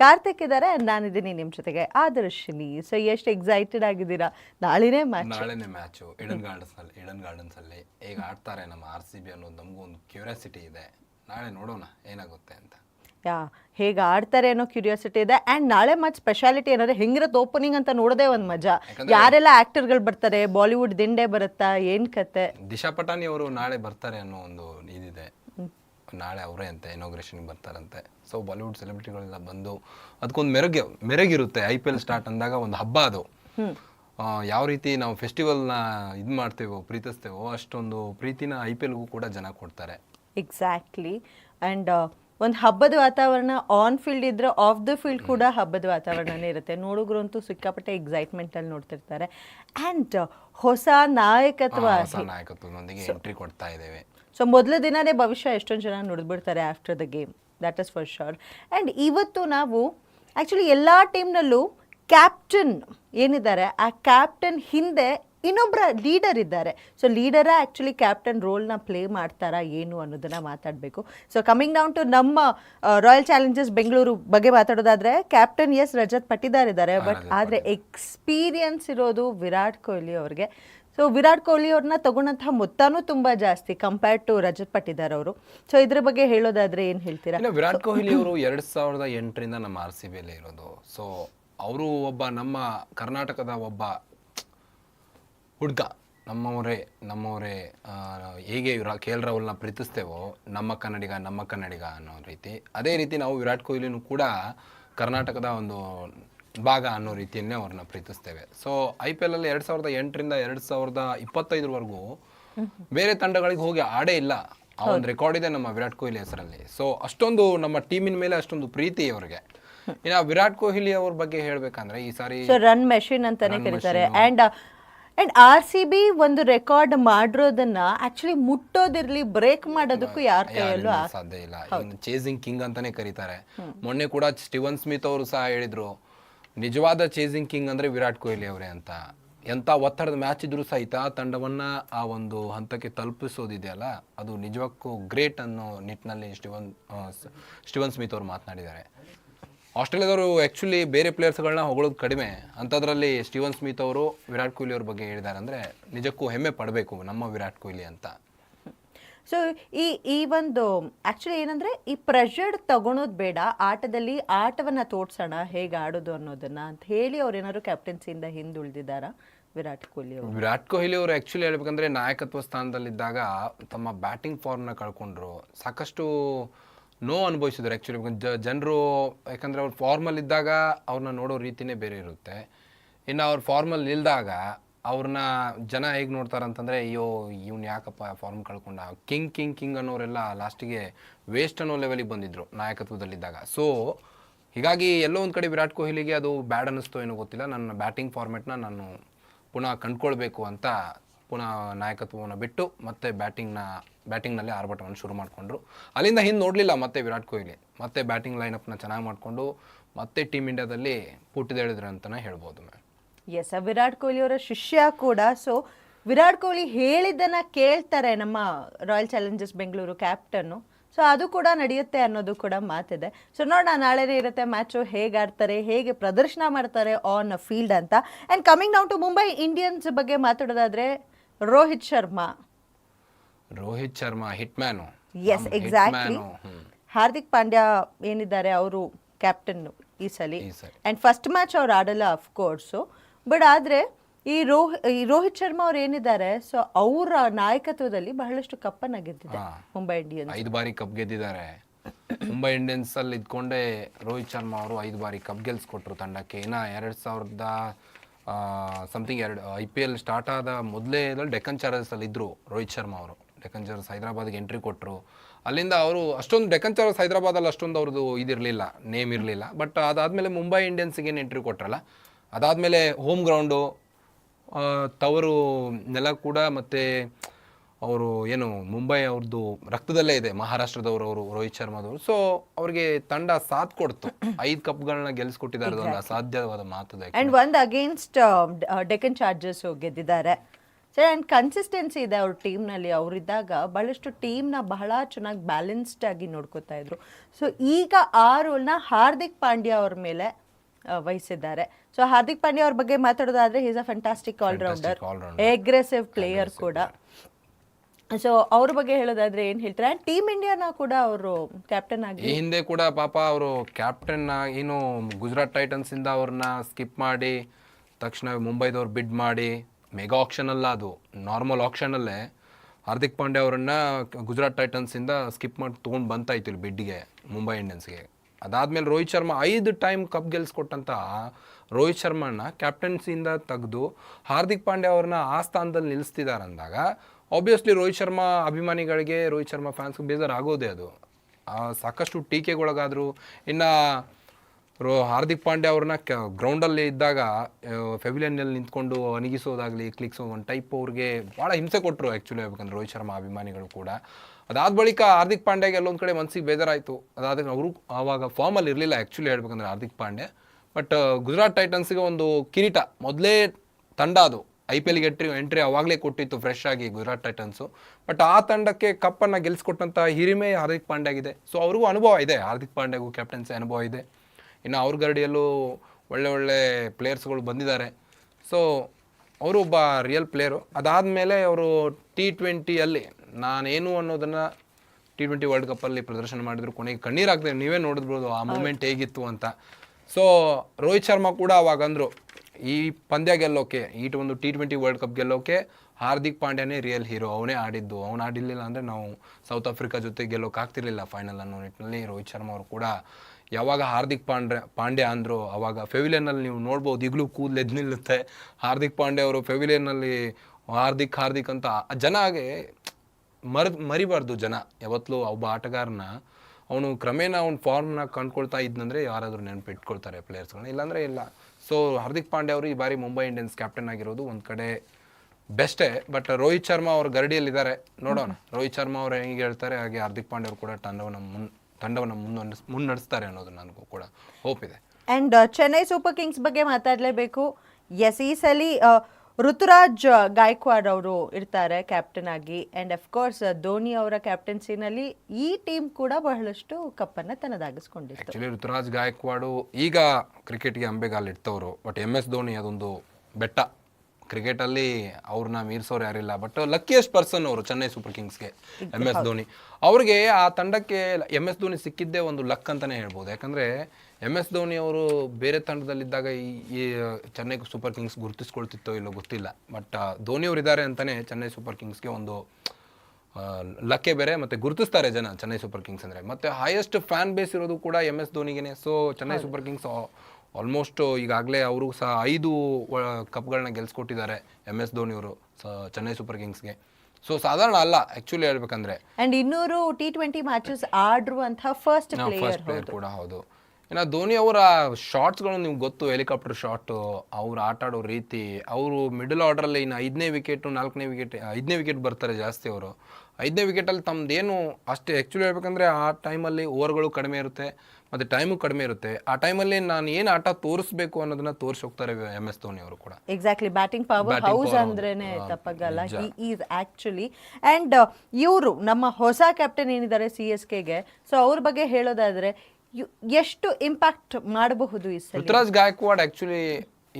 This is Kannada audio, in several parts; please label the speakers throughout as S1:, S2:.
S1: ಕಾರ್ತಿಕ್ ಇದ್ದಾರೆ ನಾನಿದ್ದೀನಿ ನಿಮ್ಮ ಜೊತೆಗೆ. ಆದರ್ಶಿನಿ ಸೊ ಎಷ್ಟು ಎಕ್ಸೈಟೆಡ್ ಆಗಿದ್ದೀರಾ? ನಾಳೆನೇ ಮ್ಯಾಚ್
S2: ನಾಳೆನೇ ಮ್ಯಾಚು ಇಡನ್ ಗಾರ್ಡನ್ಸ್ ಅಲ್ಲಿ ಇಡನ್ ಗಾರ್ಡನ್ಸ್ ಅಲ್ಲಿ. ಹೇಗೆ ಆಡ್ತಾರೆ ನಮ್ಮ ಆರ್ ಸಿ ಬಿ ಅನ್ನೋದು ನಮಗೂ ಒಂದು ಕ್ಯೂರಿಯಾಸಿಟಿ ಇದೆ. ನಾಳೆ ನೋಡೋಣ ಏನಾಗುತ್ತೆ ಅಂತ.
S1: ಯಾ ಹೇಗೆ ಆಡ್ತಾರೆ ಅನ್ನೋ ಕ್ಯೂರಿಯಾಸಿಟಿ ಇದೆ. ಆ್ಯಂಡ್ ನಾಳೆ ಮ್ಯಾಚ್ ಸ್ಪೆಷಾಲಿಟಿ ಏನಂದ್ರೆ ಹೆಂಗಿರುತ್ತೆ ಓಪನಿಂಗ್ ಅಂತ ನೋಡೋದೇ ಒಂದು ಮಜಾ. ಯಾರೆಲ್ಲ ಆಕ್ಟರ್ಗಳು ಬರ್ತಾರೆ? ಬಾಲಿವುಡ್ ದಿಂಡೆ ಬರುತ್ತಾ? ಏನ್ ಕತೆ?
S2: ದಿಶಾ ಪಟಾನಿ ಅವರು ನಾಳೆ ಬರ್ತಾರೆ ಅನ್ನೋ ಒಂದು ಇದಿದೆ. ನಾಳೆ ಅವರೇ ಅಂತೆ ಇನಾಗ್ರೇಷನ್ಗೆ ಬರ್ತಾರಂತೆ. ಸೊ ಬಾಲಿವುಡ್ ಸೆಲೆಬ್ರಿಟಿಗಳೆಲ್ಲ ಬಂದು ಅದಕ್ಕೊಂದು ಮೆರಗೆ ಮೆರಗಿರುತ್ತೆ. ಐ ಪಿ ಎಲ್ ಸ್ಟಾರ್ಟ್ ಅಂದಾಗ ಒಂದು ಹಬ್ಬ ಅದು. ಯಾವ ರೀತಿ ನಾವು ಫೆಸ್ಟಿವಲ್ನ ಇದು ಮಾಡ್ತೇವೋ ಪ್ರೀತಿಸ್ತೇವೋ ಅಷ್ಟೊಂದು ಪ್ರೀತಿನ ಐ ಪಿ ಎಲ್ಗೂ ಕೂಡ ಜನ ಕೊಡ್ತಾರೆ.
S1: ಎಕ್ಸಾಕ್ಟ್ಲಿ ಆ್ಯಂಡ್ ಒಂದು ಹಬ್ಬದ ವಾತಾವರಣ ಆನ್ ಫೀಲ್ಡ್ ಇದ್ರೆ ಆಫ್ ದ ಫೀಲ್ಡ್ ಕೂಡ ಹಬ್ಬದ ವಾತಾವರಣನೇ ಇರುತ್ತೆ. ನೋಡುಗರು ಅಂತೂ ಸಿಕ್ಕಾಪಟ್ಟೆ ಎಕ್ಸೈಟ್ಮೆಂಟ್ ಅಲ್ಲಿ ನೋಡ್ತಿರ್ತಾರೆ. ಆ್ಯಂಡ್ ಹೊಸ ನಾಯಕತ್ವ
S2: ನಾಯಕತ್ವದೊಂದಿಗೆ ಎಂಟ್ರಿ ಕೊಡ್ತಾ ಇದ್ದೇವೆ.
S1: ಸೊ ಮೊದಲ ದಿನವೇ ಭವಿಷ್ಯ ಎಷ್ಟೊಂದು ಜನ ನುಡಿದ್ಬಿಡ್ತಾರೆ after the game that is for sure and ಇವತ್ತು ನಾವು ಆ್ಯಕ್ಚುಲಿ ಎಲ್ಲ ಟೀಮ್ನಲ್ಲೂ ಕ್ಯಾಪ್ಟನ್ ಏನಿದ್ದಾರೆ, ಆ ಕ್ಯಾಪ್ಟನ್ ಹಿಂದೆ ಇನ್ನೊಬ್ಬರ ಲೀಡರ್ ಇದ್ದಾರೆ. ಸೊ ಲೀಡರ ಆ್ಯಕ್ಚುಲಿ ಕ್ಯಾಪ್ಟನ್ ರೋಲ್ನ ಪ್ಲೇ ಮಾಡ್ತಾರಾ ಏನು ಅನ್ನೋದನ್ನ ಮಾತಾಡಬೇಕು. ಸೊ ಕಮಿಂಗ್ ಡೌನ್ ಟು ನಮ್ಮ ರಾಯಲ್ ಚಾಲೆಂಜರ್ಸ್ ಬೆಂಗಳೂರು ಬಗ್ಗೆ ಮಾತಾಡೋದಾದ್ರೆ ಕ್ಯಾಪ್ಟನ್ ಎಸ್ ರಜತ್ ಪಟ್ಟಿದಾರ್ ಇದ್ದಾರೆ. ಬಟ್ ಆದರೆ ಎಕ್ಸ್ಪೀರಿಯನ್ಸ್ ಇರೋದು ವಿರಾಟ್ ಕೊಹ್ಲಿ ಅವ್ರಿಗೆ. ಸೊ ವಿರಾಟ್ ಕೊಹ್ಲಿ ಅವ್ರನ್ನ ತಗೊಂಡಂತಹ ಮೊತ್ತನೂ ತುಂಬಾ ಜಾಸ್ತಿ ಕಂಪೇರ್ಡ್ ಟು ರಜತ್ ಪಟ್ಟಿದಾರ್ ಅವರು. ಸೊ ಇದ್ರ ಬಗ್ಗೆ ಹೇಳೋದಾದ್ರೆ ಏನ್ ಹೇಳ್ತೀರಾ?
S2: ವಿರಾಟ್ ಕೊಹ್ಲಿ ಅವರು ಎರಡ್ ಸಾವಿರದ ಎಂಟರಿಂದ ನಮ್ಮ ಆರ್ ಸಿ ಬಿಯಲ್ಲಿ ಇರೋದು. ಸೊ ಅವರು ಒಬ್ಬ ನಮ್ಮ ಕರ್ನಾಟಕದ ಒಬ್ಬ ಹುಡುಗ ನಮ್ಮವರೇ ನಮ್ಮವರೇ ಹೇಗೆ ವಿರಾ ಕೆ ಎಲ್ ರಾಹುಲ್ನ ಪ್ರೀತಿಸ್ತೇವೋ ನಮ್ಮ ಕನ್ನಡಿಗ ನಮ್ಮ ಕನ್ನಡಿಗ ಅನ್ನೋ ರೀತಿ ಅದೇ ರೀತಿ ನಾವು ವಿರಾಟ್ ಕೊಹ್ಲಿನೂ ಕೂಡ ಕರ್ನಾಟಕದ ಒಂದು ಭಾಗ ಅನ್ನೋ ರೀತಿಯನ್ನೇ ಅವ್ರನ್ನ ಪ್ರೀತಿಸ್ತೇವೆ. ಸೊ ಐ ಪಿ ಎಲ್ ಅಲ್ಲಿ ಎರಡ್ ಸಾವಿರದ ಎಂಟರಿಂದ ಎರಡ್ ಸಾವಿರದ ಇಪ್ಪತ್ತೈದರವರೆಗೂ ಬೇರೆ ತಂಡಗಳಿಗೆ ಹೋಗಿ ಆಡೇ ಇಲ್ಲ. ಆ ಒಂದು ರೆಕಾರ್ಡ್ ಇದೆ ನಮ್ಮ ವಿರಾಟ್ ಕೊಹ್ಲಿ ಹೆಸರಲ್ಲಿ. ಸೊ ಅಷ್ಟೊಂದು ನಮ್ಮ ಟೀಮಿನ ಮೇಲೆ ಅಷ್ಟೊಂದು ಪ್ರೀತಿ ಅವರಿಗೆ ಇನ್ನು ವಿರಾಟ್ ಕೊಹ್ಲಿ ಅವ್ರ ಬಗ್ಗೆ ಹೇಳ್ಬೇಕಂದ್ರೆ ಈ ಸಾರಿ
S1: ರನ್ ಮೆಷಿನ್ ಅಂತಾನೆ ಕರೀತಾರೆ. And and R C B ಒಂದು ರೆಕಾರ್ಡ್ ಮಾಡಿರೋದನ್ನ ಆಕ್ಚುಲಿ ಮುಟ್ಟೋದಿರ್ಲಿ ಬ್ರೇಕ್ ಮಾಡೋದಕ್ಕೂ ಯಾರ ಕೈಯಲ್ಲೂ
S2: ಸಾಧ್ಯ ಇಲ್ಲ. ಚೇಸಿಂಗ್ ಕಿಂಗ್ ಅಂತಾನೆ ಕರೀತಾರೆ. ಮೊನ್ನೆ ಕೂಡ ಸ್ಟಿವನ್ ಸ್ಮಿತ್ ಅವರು ಸಹ ಹೇಳಿದ್ರು ನಿಜವಾದ ಚೇಸಿಂಗ್ ಕಿಂಗ್ ಅಂದ್ರೆ ವಿರಾಟ್ ಕೊಹ್ಲಿ ಅವರೇ ಅಂತ. ಎಂತ ಒತ್ತಡದ ಮ್ಯಾಚ್ ಇದ್ರೂ ಸಹಿತ ತಂಡವನ್ನ ಆ ಒಂದು ಹಂತಕ್ಕೆ ತಲುಪಿಸೋದಿದೆಯಲ್ಲ ಅದು ನಿಜಕ್ಕೂ ಗ್ರೇಟ್ ಅನ್ನೋ ನಿಟ್ಟಿನಲ್ಲಿ ಸ್ಟಿವನ್ ಸ್ಟಿವನ್ ಸ್ಮಿತ್ ಅವರು ಮಾತನಾಡಿದ್ದಾರೆ. ಆಸ್ಟ್ರೇಲಿಯಾದವರು ಆ್ಯಕ್ಚುಲಿ ಬೇರೆ ಪ್ಲೇಯರ್ಸ್ಗಳನ್ನ ಹೊಗಳೋದು ಕಡಿಮೆ. ಅಂಥದ್ರಲ್ಲಿ ಸ್ಟೀವನ್ ಸ್ಮಿತ್ ಅವರು ವಿರಾಟ್ ಕೊಹ್ಲಿ ಅವ್ರ ಬಗ್ಗೆ ಹೇಳಿದ್ದಾರೆ ಅಂದರೆ ನಿಜಕ್ಕೂ ಹೆಮ್ಮೆ ಪಡಬೇಕು ನಮ್ಮ ವಿರಾಟ್ ಕೊಹ್ಲಿ ಅಂತ.
S1: ಸೊ ಈ ಈ ಒಂದು ಆ್ಯಕ್ಚುಲಿ ಏನಂದರೆ ಈ ಪ್ರೆಷರ್ ತಗೊಳೋದು ಬೇಡ ಆಟದಲ್ಲಿ ಆಟವನ್ನು ತೋರ್ಸೋಣ ಹೇಗೆ ಆಡೋದು ಅನ್ನೋದನ್ನು ಅಂತ ಹೇಳಿ ಅವ್ರು ಏನಾದ್ರು ಕ್ಯಾಪ್ಟನ್ಸಿಯಿಂದ ಹಿಂದುಳಿದಿದ್ದಾರಾ ವಿರಾಟ್ ಕೊಹ್ಲಿ ಅವರು?
S2: ವಿರಾಟ್ ಕೊಹ್ಲಿ ಅವರು ಆ್ಯಕ್ಚುಲಿ ಹೇಳ್ಬೇಕಂದ್ರೆ ನಾಯಕತ್ವ ಸ್ಥಾನದಲ್ಲಿದ್ದಾಗ ತಮ್ಮ ಬ್ಯಾಟಿಂಗ್ ಫಾರ್ಮ್ನ ಕಳ್ಕೊಂಡ್ರು. ಸಾಕಷ್ಟು ನೋ ಅನುಭವಿಸಿದ್ರು ಆ್ಯಕ್ಚುಲಿ ಜನರು, ಯಾಕಂದರೆ ಅವ್ರು ಫಾರ್ಮಲ್ ಇದ್ದಾಗ ಅವ್ರನ್ನ ನೋಡೋ ರೀತಿನೇ ಬೇರೆ ಇರುತ್ತೆ. ಇನ್ನು ಅವ್ರು ಫಾರ್ಮಲ್ ಇಲ್ದಾಗ ಅವ್ರನ್ನ ಜನ ಹೇಗೆ ನೋಡ್ತಾರೆ ಅಂತಂದರೆ ಅಯ್ಯೋ, ಇವ್ನು ಯಾಕಪ್ಪ ಫಾರ್ಮ್ ಕಳ್ಕೊಂಡ? ಕಿಂಗ್ ಕಿಂಗ್ ಕಿಂಗ್ ಅನ್ನೋರೆಲ್ಲ ಲಾಸ್ಟಿಗೆ ವೇಸ್ಟ್ ಅನ್ನೋ ಲೆವೆಲಿಗೆ ಬಂದಿದ್ರು ನಾಯಕತ್ವದಲ್ಲಿದ್ದಾಗ. ಸೊ ಹೀಗಾಗಿ ಎಲ್ಲೋ ಒಂದು ಕಡೆ ವಿರಾಟ್ ಕೊಹ್ಲಿಗೆ ಅದು ಬ್ಯಾಡ್ ಅನ್ನಿಸ್ತೋ ಏನೋ ಗೊತ್ತಿಲ್ಲ. ನನ್ನ ಬ್ಯಾಟಿಂಗ್ ಫಾರ್ಮೆಟ್ನ ನಾನು ಪುನಃ ಕಂಡ್ಕೊಳ್ಬೇಕು ಅಂತ ಪುನಃ ನಾಯಕತ್ವವನ್ನು ಬಿಟ್ಟು ಮತ್ತೆ ಬ್ಯಾಟಿಂಗ್ನ ಬ್ಯಾಟಿಂಗ್ನಲ್ಲಿ ಆರ್ಭಟವನ್ನು ಶುರು ಮಾಡಿಕೊಂಡ್ರು. ಅಲ್ಲಿಂದ ಹಿಂದೆ ನೋಡಲಿಲ್ಲ ಮತ್ತೆ ವಿರಾಟ್ ಕೊಹ್ಲಿ. ಮತ್ತೆ ಬ್ಯಾಟಿಂಗ್ ಲೈನಪ್ನ ಚೆನ್ನಾಗಿ ಮಾಡಿಕೊಂಡು ಮತ್ತೆ ಟೀಮ್ ಇಂಡಿಯಾದಲ್ಲಿ ಪುಟ್ಟಿದೇಳಿದ್ರು ಅಂತಲೇ ಹೇಳ್ಬೋದು ಮ್ಯಾಮ್.
S1: ಎಸ್ ವಿರಾಟ್ ಕೊಹ್ಲಿ ಅವರ ಶಿಷ್ಯ ಕೂಡ. ಸೊ ವಿರಾಟ್ ಕೊಹ್ಲಿ ಹೇಳಿದ್ದನ್ನು ಕೇಳ್ತಾರೆ ನಮ್ಮ Royal Challengers Bengaluru captain. So ಅದು ಕೂಡ ನಡೆಯುತ್ತೆ ಅನ್ನೋದು ಕೂಡ ಮಾತಿದೆ. ಸೊ ನೋಡೋಣ, ನಾಳೆನೇ ಇರುತ್ತೆ ಮ್ಯಾಚು. ಹೇಗೆ ಆಡ್ತಾರೆ, ಹೇಗೆ ಪ್ರದರ್ಶನ ಮಾಡ್ತಾರೆ ಆನ್ ಫೀಲ್ಡ್ ಅಂತ. And coming down to Mumbai Indians ಬಗ್ಗೆ ಮಾತಾಡೋದಾದರೆ, Rohit Sharma.
S2: Rohit Sharma hitman
S1: yes exactly Hardik Pandya ಏನಿದ್ದಾರೆ ಅವರು ಕ್ಯಾಪ್ಟನ್ ಈ ಸಲ.
S2: ಅಂಡ್
S1: ಆ್ಯಂಡ್ ಫಸ್ಟ್ ಮ್ಯಾಚ್ ಅವ್ರು ಆಡಲ್ಲ ಅಫ್ಕೋರ್ಸು ಬಟ್ ಆದರೆ ಈ ರೋಹ್ ಈ ರೋಹಿತ್ ಶರ್ಮಾ ಅವ್ರು ಏನಿದ್ದಾರೆ ಸೊ ಅವರ ನಾಯಕತ್ವದಲ್ಲಿ ಬಹಳಷ್ಟು ಕಪ್ಪನ್ನ ಗೆದ್ದಿದೆ ಮುಂಬೈ ಇಂಡಿಯನ್ಸ್
S2: ಐದು ಬಾರಿ ಕಪ್ ಗೆದ್ದಿದ್ದಾರೆ. ಮುಂಬೈ ಇಂಡಿಯನ್ಸ್ ಅಲ್ಲಿ ಇದ್ಕೊಂಡೇ ರೋಹಿತ್ ಶರ್ಮಾ ಅವರು ಐದು ಬಾರಿ ಕಪ್ ಗೆಲ್ಸ್ಕೊಟ್ರು ತಂಡಕ್ಕೆ. ಇನ್ನ ಎರಡು ಸಾವಿರದ ಸಮಥಿಂಗ್ ಎರಡು ಐ ಪಿ ಎಲ್ ಸ್ಟಾರ್ಟ್ ಆದ ಮೊದಲೇ ಡೆಕ್ಕನ್ ಚಾರ್ಜಸ್ ಅಲ್ಲಿ ಇದ್ರು ರೋಹಿತ್ ಶರ್ಮಾ ಅವರು. ಡೆಕ್ಕನ್ ಚಾರ್ಜಸ್ ಹೈದರಾಬಾದ್ಗೆ ಎಂಟ್ರಿ ಕೊಟ್ಟರು ಅಲ್ಲಿಂದ ಅವರು ಅಷ್ಟೊಂದು ಡೆಕನ್ ಚಾರ್ಜಸ್ ಹೈದರಾಬಾದಲ್ಲಿ ಅಷ್ಟೊಂದು ಅವ್ರದ್ದು ಇದಿರಲಿಲ್ಲ ನೇಮ್ ಇರಲಿಲ್ಲ. ಬಟ್ ಅದಾದಮೇಲೆ ಮುಂಬೈ ಇಂಡಿಯನ್ಸ್ಗೆ ಏನು ಎಂಟ್ರಿ ಕೊಟ್ಟರಲ್ಲ ಅದಾದಮೇಲೆ ಹೋಮ್ ಗ್ರೌಂಡು ತವರು ನೆಲ ಕೂಡ ಮತ್ತು ಅವರು ಏನು ಮುಂಬೈ ಅವ್ರದ್ದು ರಕ್ತದಲ್ಲೇ ಇದೆ ಮಹಾರಾಷ್ಟ್ರದವರು ಅವರು ರೋಹಿತ್ ಶರ್ಮಾದವರು. ಸೊ ಅವ್ರಿಗೆ ತಂಡ ಸಾಥ್ ಕೊಡ್ತು. ಐದು ಕಪ್ಗಳನ್ನ ಗೆಲ್ಸ್ಕೊಟ್ಟಿದ್ದಾರೆ ಅದು ಒಂದು ಅಸಾಧ್ಯವಾದ ಮಾತು
S1: ಅಂಡ್ ಒಂದು ಅಗೇನ್ಸ್ಟ್ ಡೆಕನ್ ಚಾರ್ಜಸ್ ಗೆದ್ದಿದ್ದಾರೆ. ಸೊ ಆ್ಯಂಡ್ ಕನ್ಸಿಸ್ಟೆನ್ಸಿ ಇದೆ ಅವ್ರ ಟೀಮ್ನಲ್ಲಿ ಅವರಿದ್ದಾಗ ಭಾಳಷ್ಟು ಟೀಮ್ನ ಬಹಳ ಚೆನ್ನಾಗಿ ಬ್ಯಾಲೆನ್ಸ್ಡ್ ಆಗಿ ನೋಡ್ಕೋತಾ ಇದ್ರು. ಸೊ ಈಗ ಆ ರೋಲ್ನ ಹಾರ್ದಿಕ್ ಪಾಂಡ್ಯ ಅವ್ರ ಮೇಲೆ ವಹಿಸಿದ್ದಾರೆ. ಸೊ ಹಾರ್ದಿಕ್ ಪಾಂಡ್ಯ ಅವ್ರ ಬಗ್ಗೆ ಮಾತಾಡೋದಾದ್ರೆ is a fantastic allrounder. Aggressive player ಕೂಡ. ಸೊ ಅವ್ರ ಬಗ್ಗೆ ಹೇಳೋದಾದ್ರೆ ಏನು ಹೇಳ್ತಾರೆ? ಟೀಮ್ ಇಂಡಿಯಾನ ಕೂಡ ಅವರು ಕ್ಯಾಪ್ಟನ್ ಆಗಿ
S2: ಈ ಹಿಂದೆ ಕೂಡ ಪಾಪ ಅವರು ಕ್ಯಾಪ್ಟನ್ ಏನು ಗುಜರಾತ್ ಟೈಟನ್ಸ್ ಇಂದ ಅವ್ರನ್ನ ಸ್ಕಿಪ್ ಮಾಡಿ ತಕ್ಷಣ ಮುಂಬೈದವ್ರು ಬಿಡ್ ಮಾಡಿ ಮೆಗಾ ಆಕ್ಷನ್ ಅಲ್ಲ ಅದು ನಾರ್ಮಲ್ ಆಕ್ಷನ್ ಅಲ್ಲೇ ಹಾರ್ದಿಕ್ ಪಾಂಡೆ ಅವರನ್ನ ಗುಜರಾತ್ ಟೈಟನ್ಸ್ ಇಂದ ಸ್ಕಿಪ್ ಮಾಡಿ ತೊಗೊಂಡು ಬಂತಾಯ್ತು ಇಲ್ಲಿ ಬಿಡ್ಗೆ ಮುಂಬೈ ಇಂಡಿಯನ್ಸ್ಗೆ ಅದಾದ್ಮೇಲೆ ರೋಹಿತ್ ಶರ್ಮಾ ಐದು ಟೈಮ್ ಕಪ್ ಗೆಲ್ಸ್ಕೊಟ್ಟಂತ ರೋಹಿತ್ ಶರ್ಮನ ಕ್ಯಾಪ್ಟನ್ಸಿಯಿಂದ ತೆಗೆದು ಹಾರ್ದಿಕ್ ಪಾಂಡೆ ಅವ್ರನ್ನ ಆ ಸ್ಥಾನದಲ್ಲಿ ನಿಲ್ಲಿಸ್ತಿದ್ದಾರೆ ಅಂದಾಗ ಆಬ್ವಿಯಸ್ಲಿ ರೋಹಿತ್ ಶರ್ಮಾ ಅಭಿಮಾನಿಗಳಿಗೆ ರೋಹಿತ್ ಶರ್ಮಾ ಫ್ಯಾನ್ಸ್ಗೆ ಬೇಜಾರಾಗೋದೇ ಅದು. ಆ, ಸಾಕಷ್ಟು ಟೀಕೆಗೊಳಗಾದ್ರು. ಇನ್ನು ರೋ ಹಾರ್ದಿಕ್ ಪಾಂಡ್ಯ ಅವ್ರನ್ನ ಗ್ರೌಂಡಲ್ಲಿ ಇದ್ದಾಗ ಫೆವಿಲಿಯನ್ನಲ್ಲಿ ನಿಂತ್ಕೊಂಡು ಅಣಗಿಸೋದಾಗಲಿ ಕ್ಲಿಕ್ಸ್ ಒಂದು ಟೈಪ್ ಅವ್ರಿಗೆ ಭಾಳ ಹಿಂಸೆ ಕೊಟ್ಟರು ಆ್ಯಕ್ಚುಲಿ ಹೇಳ್ಬೇಕಂದ್ರೆ ರೋಹಿತ್ ಶರ್ಮಾ ಅಭಿಮಾನಿಗಳು ಕೂಡ. ಅದಾದ ಬಳಿಕ ಹಾರ್ದಿಕ್ ಪಾಂಡ್ಯಗೆ ಎಲ್ಲೊಂದು ಕಡೆ ಮನಸ್ಸಿಗೆ ಬೇಜಾರಾಯಿತು. ಅದಾದ ಅವರು ಆವಾಗ ಫಾರ್ಮಲ್ಲಿ ಇರಲಿಲ್ಲ ಆ್ಯಕ್ಚುಲಿ ಹೇಳ್ಬೇಕಂದ್ರೆ ಹಾರ್ದಿಕ್ ಪಾಂಡ್ಯ. ಬಟ್ ಗುಜರಾತ್ ಟೈಟನ್ಸ್ಗೆ ಒಂದು ಕಿರೀಟ, ಮೊದಲೇ ತಂಡ ಅದು. ಐ ಪಿ ಎಲ್ಗೆ ಎಂಟ್ರಿ ಎಂಟ್ರಿ ಅವಾಗಲೇ ಕೊಟ್ಟಿತ್ತು ಫ್ರೆಶ್ ಆಗಿ ಗುಜರಾತ್ ಟೈಟನ್ಸು ಬಟ್ ಆ ತಂಡಕ್ಕೆ ಕಪ್ಪನ್ನು ಗೆಲ್ಸ್ಕೊಟ್ಟಂಥ ಹಿರಿಮೆ ಹಾರ್ದಿಕ್ ಪಾಂಡ್ಯಾಗಿದೆ. ಸೊ ಅವ್ರಿಗೂ ಅನುಭವ ಇದೆ, ಹಾರ್ದಿಕ್ ಪಾಂಡ್ಯಗೂ ಕ್ಯಾಪ್ಟನ್ಸಿ ಅನುಭವ ಇದೆ. ಇನ್ನು ಅವ್ರ ಗರಡಿಯಲ್ಲೂ ಒಳ್ಳೆ ಒಳ್ಳೆ ಪ್ಲೇಯರ್ಸ್ಗಳು ಬಂದಿದ್ದಾರೆ. ಸೊ ಅವರು ಒಬ್ಬ ರಿಯಲ್ ಪ್ಲೇಯರು ಅದಾದಮೇಲೆ ಅವರು ಟಿ ಟ್ವೆಂಟಿಯಲ್ಲಿ ನಾನೇನು ಅನ್ನೋದನ್ನು ಟಿ ಟ್ವೆಂಟಿ ವರ್ಲ್ಡ್ ಕಪ್ಪಲ್ಲಿ ಪ್ರದರ್ಶನ ಮಾಡಿದ್ರು ಕೊನೆಗೆ ಕಣ್ಣೀರು ಕಣ್ಣೀರಾಗ್ತದೆ ನೀವೇ ನೋಡಿದ್ಬೋದು ಆ ಮೂಮೆಂಟ್ ಹೇಗಿತ್ತು ಅಂತ. ಸೊ ರೋಹಿತ್ ಶರ್ಮಾ ಕೂಡ ಅವಾಗಂದರು ಈ ಪಂದ್ಯ ಗೆಲ್ಲೋಕೆ ಈ ಒಂದು ಟಿ ಟ್ವೆಂಟಿ ವರ್ಲ್ಡ್ ಕಪ್ ಗೆಲ್ಲೋಕೆ ಹಾರ್ದಿಕ್ ಪಾಂಡ್ಯನೇ ರಿಯಲ್ ಹೀರೋ ಅವನೇ ಆಡಿದ್ದು. ಅವ್ನು ಆಡಿರಲಿಲ್ಲ ಅಂದರೆ ನಾವು ಸೌತ್ ಆಫ್ರಿಕಾ ಜೊತೆ ಗೆಲ್ಲೋಕ್ಕಾಗ್ತಿರಲಿಲ್ಲ ಫೈನಲ್ ಅನ್ನೋ ನಿಟ್ಟಿನಲ್ಲಿ ರೋಹಿತ್ ಶರ್ಮಾ ಅವರು ಕೂಡ ಯಾವಾಗ ಹಾರ್ದಿಕ್ ಪಾಂಡ್ಯ ಪಾಂಡ್ಯ ಅಂದರು, ಅವಾಗ ಫೆವಿಲಿಯನ್ನಲ್ಲಿ ನೀವು ನೋಡ್ಬೋದು, ಈಗಲೂ ಕೂದಲು ಎದ್ದು ನಿಲ್ಲುತ್ತೆ. ಹಾರ್ದಿಕ್ ಪಾಂಡ್ಯ ಅವರು ಫೆವಿಲಿಯನ್ನಲ್ಲಿ ಹಾರ್ದಿಕ್ ಹಾರ್ದಿಕ್ ಅಂತ ಜನ ಜನಗೆ ಮರ್, ಮರಿಬಾರ್ದು ಜನ. ಯಾವತ್ತಲೂ ಒಬ್ಬ ಆಟಗಾರನ ಅವನು ಕ್ರಮೇಣ ಅವ್ನ ಫಾರ್ಮ್ನ ಕಂಡ್ಕೊಳ್ತಾ ಇದ್ನಂದ್ರೆ ಯಾರಾದರೂ ನೆನಪಿಟ್ಕೊಳ್ತಾರೆ ಪ್ಲೇಯರ್ಸ್ಗಳನ್ನ ಇಲ್ಲಾಂದರೆ ಇಲ್ಲ. ಸೊ ಹಾರ್ದಿಕ್ ಪಾಂಡ್ಯ ಅವರು ಈ ಬಾರಿ ಮುಂಬೈ ಇಂಡಿಯನ್ಸ್ ಕ್ಯಾಪ್ಟನ್ ಆಗಿರೋದು ಒಂದು ಕಡೆ ಬೆಸ್ಟೇ ಬಟ್ ರೋಹಿತ್ ಶರ್ಮಾ ಅವರು ಗರಡಿಯಲ್ಲಿದ್ದಾರೆ. ನೋಡೋಣ. ರೋಹಿತ್ ಶರ್ಮಾ ಅವರು ಹೆಂಗೆ ಹೇಳ್ತಾರೆ ಹಾಗೆ ಹಾರ್ದಿಕ್ ಪಾಂಡೆ ಅವರು ಕೂಡ ತಂಡವನ್ನು ಮುನ್ ತಂಡವನ್ನು ಮುನ್ನಡೆಸ್ ಮುನ್ನಡೆಸ್ತಾರೆ ಅನ್ನೋದು ನನಗೂ ಕೂಡ ಹೋಪ್ ಇದೆ.
S1: ಆ್ಯಂಡ್ ಚೆನ್ನೈ ಸೂಪರ್ ಕಿಂಗ್ಸ್ ಬಗ್ಗೆ ಮಾತಾಡಲೇಬೇಕು. ಎಸ್ ಈ ಸಲಿ ಋತುರಾಜ್ ಗಾಯಕ್ವಾಡ್ ಅವರು ಇರ್ತಾರೆ ಕ್ಯಾಪ್ಟನ್ ಆಗಿ. ಆ್ಯಂಡ್ ಅಫ್ಕೋರ್ಸ್ ಧೋನಿ ಅವರ ಕ್ಯಾಪ್ಟನ್ಸಿನಲ್ಲಿ ಈ ಟೀಮ್ ಕೂಡ ಬಹಳಷ್ಟು ಕಪ್ಪನ್ನು ತನ್ನದಾಗಿಸ್ಕೊಂಡಿತ್ತು.
S2: ಆ್ಯಕ್ಚುಲಿ ಋತುರಾಜ್ ಗಾಯಕ್ವಾಡು ಈಗ ಕ್ರಿಕೆಟ್ಗೆ ಅಂಬೆಗಾಲ್ ಇಡ್ತವ್ರು. ಬಟ್ ಎಂ ಎಸ್ ಧೋನಿ ಅದೊಂದು ಬೆಟ್ಟ. ಕ್ರಿಕೆಟಲ್ಲಿ ಅವ್ರನ್ನ ಮೀರ್ಸೋರು ಯಾರಿಲ್ಲ. ಬಟ್ ಲಕ್ಕಿಯಸ್ಟ್ ಪರ್ಸನ್ ಅವರು ಚೆನ್ನೈ ಸೂಪರ್ ಕಿಂಗ್ಸ್ಗೆ ಎಂ ಎಸ್ ಧೋನಿ. ಅವ್ರಿಗೆ ಆ ತಂಡಕ್ಕೆ ಎಂ ಎಸ್ ಧೋನಿ ಸಿಕ್ಕಿದ್ದೇ ಒಂದು ಲಕ್ ಅಂತಲೇ ಹೇಳ್ಬೋದು. ಯಾಕಂದರೆ ಎಂ ಎಸ್ ಧೋನಿ ಅವರು ಬೇರೆ ತಂಡದಲ್ಲಿದ್ದಾಗ ಈ ಚೆನ್ನೈ ಸೂಪರ್ ಕಿಂಗ್ಸ್ ಗುರುತಿಸ್ಕೊಳ್ತಿತ್ತೋ ಇಲ್ಲೋ ಗೊತ್ತಿಲ್ಲ. ಬಟ್ ಧೋನಿ ಅವರು ಇದ್ದಾರೆ ಅಂತಲೇ ಚೆನ್ನೈ ಸೂಪರ್ ಕಿಂಗ್ಸ್ಗೆ ಒಂದು ಲಕ್ಕೆ ಬೇರೆ ಮತ್ತೆ ಗುರುತಿಸ್ತಾರೆ ಜನ ಚೆನ್ನೈ ಸೂಪರ್ ಕಿಂಗ್ಸ್ ಅಂದರೆ. ಮತ್ತೆ ಹೈಯೆಸ್ಟ್ ಫ್ಯಾನ್ ಬೇಸ್ ಇರೋದು ಕೂಡ M S ಧೋನಿಗೆ so Chennai Super Kings almost ಈಗಾಗಲೇ ಅವರು ಸಹ ಐದು ಕಪ್ಗಳನ್ನ ಗೆಲ್ಸ್ಕೊಟ್ಟಿದ್ದಾರೆ ಎಂ ಎಸ್ ಧೋನಿ ಅವರು ಚೆನ್ನೈ ಸೂಪರ್ ಕಿಂಗ್ಸ್ಗೆ. ಸೊ ಸಾಧಾರಣ ಅಲ್ಲ ಆ್ಯಕ್ಚುಲಿ ಹೇಳ್ಬೇಕಂದ್ರೆ.
S1: ಆ್ಯಂಡ್ ಇನ್ನೂರು ಟಿ ಟ್ವೆಂಟಿ ಮ್ಯಾಚಸ್ ಆಡಿರುವಂತಹ ಫಸ್ಟ್ ಪ್ಲೇಯರ್
S2: ಕೂಡ ಹೌದು. ಇನ್ನು ಧೋನಿ ಅವರ ಶಾರ್ಟ್ಸ್ಗಳು ನಿಮ್ಗೆ ಗೊತ್ತು ಹೆಲಿಕಾಪ್ಟರ್ ಶಾಟ್ ಅವ್ರು ಆಟ ಆಡೋ ರೀತಿ. ಅವರು ಮಿಡಲ್ ಆರ್ಡ್ರಲ್ಲಿ ಇನ್ನು ಐದನೇ ವಿಕೆಟು ನಾಲ್ಕನೇ ವಿಕೆಟ್ ಐದನೇ ವಿಕೆಟ್ ಬರ್ತಾರೆ ಜಾಸ್ತಿ ಅವರು. ಐದನೇ ವಿಕೆಟಲ್ಲಿ ತಮ್ಮದೇನು ಅಷ್ಟೇ ಆ್ಯಕ್ಚುಲಿ ಹೇಳ್ಬೇಕಂದ್ರೆ ಆ ಟೈಮಲ್ಲಿ ಓವರ್ಗಳು ಕಡಿಮೆ ಇರುತ್ತೆ ಮತ್ತು ಟೈಮು ಕಡಿಮೆ ಇರುತ್ತೆ. ಆ ಟೈಮಲ್ಲಿ ನಾನು ಏನು ಆಟ ತೋರಿಸ್ಬೇಕು ಅನ್ನೋದನ್ನ ತೋರಿಸಿ ಹೋಗ್ತಾರೆ ಎಂ ಎಸ್ ಧೋನಿ ಅವರು ಕೂಡ.
S1: ಎಕ್ಸಾಕ್ಟ್ಲಿ ಬ್ಯಾಟಿಂಗ್ ಪವರ್ ಹೌಸ್
S2: ಅಂದ್ರೇ
S1: ಅಂದ್ರೇನೆ. ತಪ್ಪಾಗಲ್ಲ.
S2: ಹಿ
S1: ಈ ಈಸ್ ಆಕ್ಚುಲಿ ಅಂಡ್ ಇವರು ನಮ್ಮ ಹೊಸ ಕ್ಯಾಪ್ಟನ್ ಏನಿದ್ದಾರೆ ಸಿ ಎಸ್ ಕೆಗೆ ಸೊ ಅವ್ರ ಬಗ್ಗೆ ಹೇಳೋದಾದ್ರೆ ಎಷ್ಟು ಇಂಪ್ಯಾಕ್ಟ್ ಮಾಡಬಹುದು ಈ ಸಲ
S2: ಋತುರಾಜ್ ಗಾಯಕ್ವಾಡ್ ಆಕ್ಚುಲಿ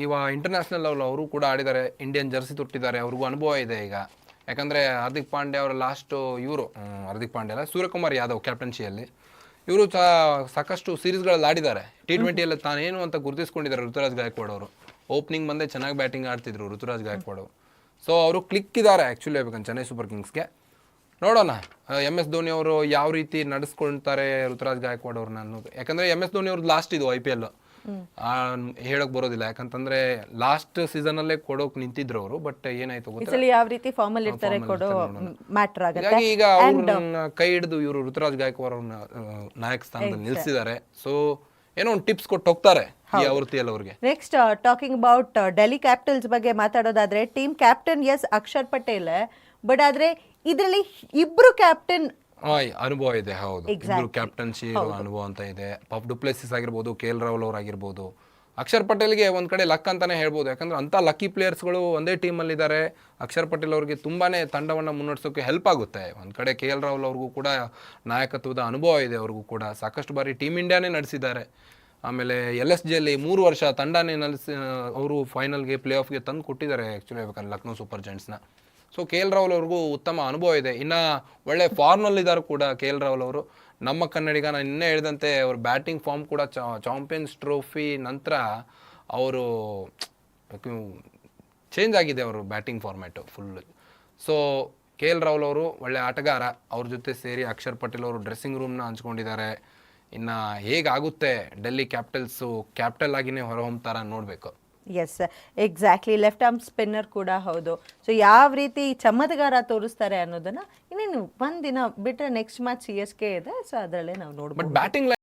S2: ಇವ ಇಂಟರ್ನ್ಯಾಷನಲ್ ಲೆವೆಲ್ ಅವರು ಕೂಡ ಆಡಿದ್ದಾರೆ ಇಂಡಿಯನ್ ಜರ್ಸಿ ತೊಟ್ಟಿದ್ದಾರೆ ಅವ್ರಿಗೂ ಅನುಭವ ಇದೆ ಈಗ. ಯಾಕಂದರೆ ಹಾರ್ದಿಕ್ ಪಾಂಡೆ ಅವರ ಲಾಸ್ಟು ಇವರು ಹಾರ್ದಿಕ್ ಪಾಂಡೆ ಅಲ್ಲ ಸೂರ್ಯಕುಮಾರ್ ಯಾದವ್ ಕ್ಯಾಪ್ಟನ್ಸಿಯಲ್ಲಿ ಇವರು ಸಹ ಸಾಕಷ್ಟು ಸೀರೀಸ್ಗಳಲ್ಲಿ ಆಡಿದ್ದಾರೆ. ಟಿ ಟ್ವೆಂಟಿಯಲ್ಲಿ ತಾನೇನು ಅಂತ ಗುರುತಿಸ್ಕೊಂಡಿದ್ದಾರೆ ಋತುರಾಜ್ ಗಾಯಕ್ವಾಡ್ ಅವರು. ಓಪನಿಂಗ್ ಬಂದೇ ಚೆನ್ನಾಗಿ ಬ್ಯಾಟಿಂಗ್ ಆಡ್ತಿದ್ರು ಋತುರಾಜ್ ಗಾಯಕ್ವಾಡ್ ಅವರು. ಸೊ ಅವರು ಕ್ಲಿಕ್ ಇದ್ದಾರೆ ಆ್ಯಕ್ಚುಲಿ ಹೇಳ್ಬೇಕಂತ ಚೆನ್ನೈ ಸೂಪರ್ ಕಿಂಗ್ಸ್ಗೆ ನೋಡೋಣ. ಎಂ ಎಸ್ ಧೋನಿ ಅವರು ಯಾವ ರೀತಿ ನಡೆಸ್ಕೊಳ್ತಾರೆ ಋತುರಾಜ್ ಗಾಯಕ್ವಾಡ್ ಅವ್ರನ್ನ ಅನ್ನೋದು. ಯಾಕಂದ್ರೆ ಎಂ ಎಸ್ ಧೋನಿ ಅವ್ರದ್ದು ಲಾಸ್ಟ್ ಇದು ಐ ಪಿ ಎಲ್ ಹೇಳಕ್ ಬರೋದಿಲ್ಲ. ಯಾಕಂತಂದ್ರೆ ಲಾಸ್ಟ್ ಸೀಸನ್ ಅಲ್ಲೇ ಕೊಡೋಕ್ ನಿಂತಿದ್ರು ಅವರು ಬಟ್ ಏನಾಯ್ತು
S1: ಯಾವ ರೀತಿ ಫಾರ್ಮ್ ಅಲ್ಲಿ ಇರ್ತಾರೆ ಕೊಡೋ ಮ್ಯಾಟರ್ ಆಗುತ್ತೆ.
S2: ಈಗ ಅವ್ರನ್ನ ಕೈ ಹಿಡಿದು ಇವರು ಋತುರಾಜ್ ಗಾಯಕ್ವಾಡ್ ಅವ್ರನ್ನ ನಾಯಕ ಸ್ಥಾನದಲ್ಲಿ ನಿಲ್ಸಿದ್ದಾರೆ. ಸೊ ಏನೋ ಒಂದು ಟಿಪ್ಸ್ ಕೊಟ್ಟು ಹೋಗ್ತಾರೆ ಅವ್ರಿಗೆ.
S1: Next talking about Delhi Capitals ಬಗ್ಗೆ ಮಾತಾಡೋದಾದ್ರೆ team captain yes Akshar Patel but ಆದ್ರೆ ಇದರಲ್ಲಿ ಇಬ್ರು ಕ್ಯಾಪ್ಟನ್
S2: ಅನುಭವ ಇದೆ ಹೌದು. ಇಬ್ರು ಕ್ಯಾಪ್ಟನ್ಸಿ ಅನುಭವ ಅಂತ ಇದೆ. ಪಾಪ್ ಡುಪ್ಲೆಸಿಸ್ ಆಗಿರ್ಬೋದು ಕೆ ಎಲ್ ರಾಹುಲ್ ಅವ್ರು ಆಗಿರ್ಬೋದು. ಅಕ್ಷರ್ ಪಟೇಲ್ಗೆ ಒಂದ್ ಕಡೆ ಲಕ್ ಅಂತಾನೆ ಹೇಳ್ಬೋದು. ಯಾಕಂದ್ರೆ ಅಂತ ಲಕ್ಕಿ ಪ್ಲೇಯರ್ಸ್ಗಳು ಒಂದೇ ಟೀಮ್ ಅಲ್ಲಿ ಟೀಮಲ್ಲಿದ್ದಾರೆ ಅಕ್ಷರ್ ಪಟೇಲ್ ಅವ್ರಿಗೆ ತುಂಬಾನೇ ತಂಡವನ್ನ ಮುನ್ನಡೆಸೋಕೆ ಹೆಲ್ಪ್ ಆಗುತ್ತೆ. ಒಂದ್ ಕಡೆ ಕೆ ಎಲ್ ರಾಹುಲ್ ಅವ್ರಿಗೂ ಕೂಡ ನಾಯಕತ್ವದ ಅನುಭವ ಇದೆ ಅವ್ರಿಗೂ ಕೂಡ. ಸಾಕಷ್ಟು ಬಾರಿ ಟೀಮ್ ಇಂಡಿಯಾನೇ ನಡೆಸಿದ್ದಾರೆ. ಆಮೇಲೆ ಎಲ್ ಎಸ್ ಜಿಯಲ್ಲಿ ಮೂರು ವರ್ಷ ತಂಡನೇ ನಡೆಸಿ ಅವರು ಫೈನಲ್ಗೆ ಪ್ಲೇ ಆಫ್ಗೆ ತಂದು ಕೊಟ್ಟಿದ್ದಾರೆ ಆ್ಯಕ್ಚುಲಿ ಹೇಳ್ಬೇಕಂದ್ರೆ Lucknow super ಜೆಂಟ್ಸ್ನ so K L Rahul ಅವ್ರಿಗೂ ಉತ್ತಮ ಅನುಭವ ಇದೆ. ಇನ್ನು ಒಳ್ಳೆ ಫಾರ್ಮ್ನಲ್ಲಿದ್ದಾರೆ ಕೂಡ ಕೆ ಎಲ್ ರಾಹುಲ್ ಅವರು. ನಮ್ಮ ಕನ್ನಡಿಗ ನಾನು ಇನ್ನೇ ಹೇಳಿದಂತೆ ಅವ್ರ ಬ್ಯಾಟಿಂಗ್ ಫಾರ್ಮ್ ಕೂಡ ಚಾಂಪಿಯನ್ಸ್ ಟ್ರೋಫಿ ನಂತರ ಅವರು ಚೇಂಜ್ ಆಗಿದೆ ಅವರು batting format full so K L Rahul ಅವರು ಒಳ್ಳೆ ಆಟಗಾರ. ಅವ್ರ ಜೊತೆ ಸೇರಿ ಅಕ್ಷರ್ ಪಟೇಲ್ ಅವರು ಡ್ರೆಸ್ಸಿಂಗ್ ರೂಮ್ನ ಹಂಚ್ಕೊಂಡಿದ್ದಾರೆ. ಇನ್ನು ಹೇಗಾಗುತ್ತೆ ಡೆಲ್ಲಿ ಕ್ಯಾಪಿಟಲ್ಸು ಕ್ಯಾಪಿಟಲ್ ಆಗಿನೇ ಹೊರಹೊಮ್ತಾರ ನೋಡಬೇಕು.
S1: Yes exactly left arm spinner ಕೂಡ ಹೌದು. ಸೊ ಯಾವ ರೀತಿ ಚಮತ್ಕಾರ ತೋರಿಸ್ತಾರೆ ಅನ್ನೋದನ್ನ ಇನ್ನೇನು ಒಂದಿನ ಬಿಟ್ಟರೆ next match C S K ಇದೆ. ಸೊ ಅದರಲ್ಲೇ ನಾವು ನೋಡ್ಬೋದು.
S2: ಬ್ಯಾಟಿಂಗ್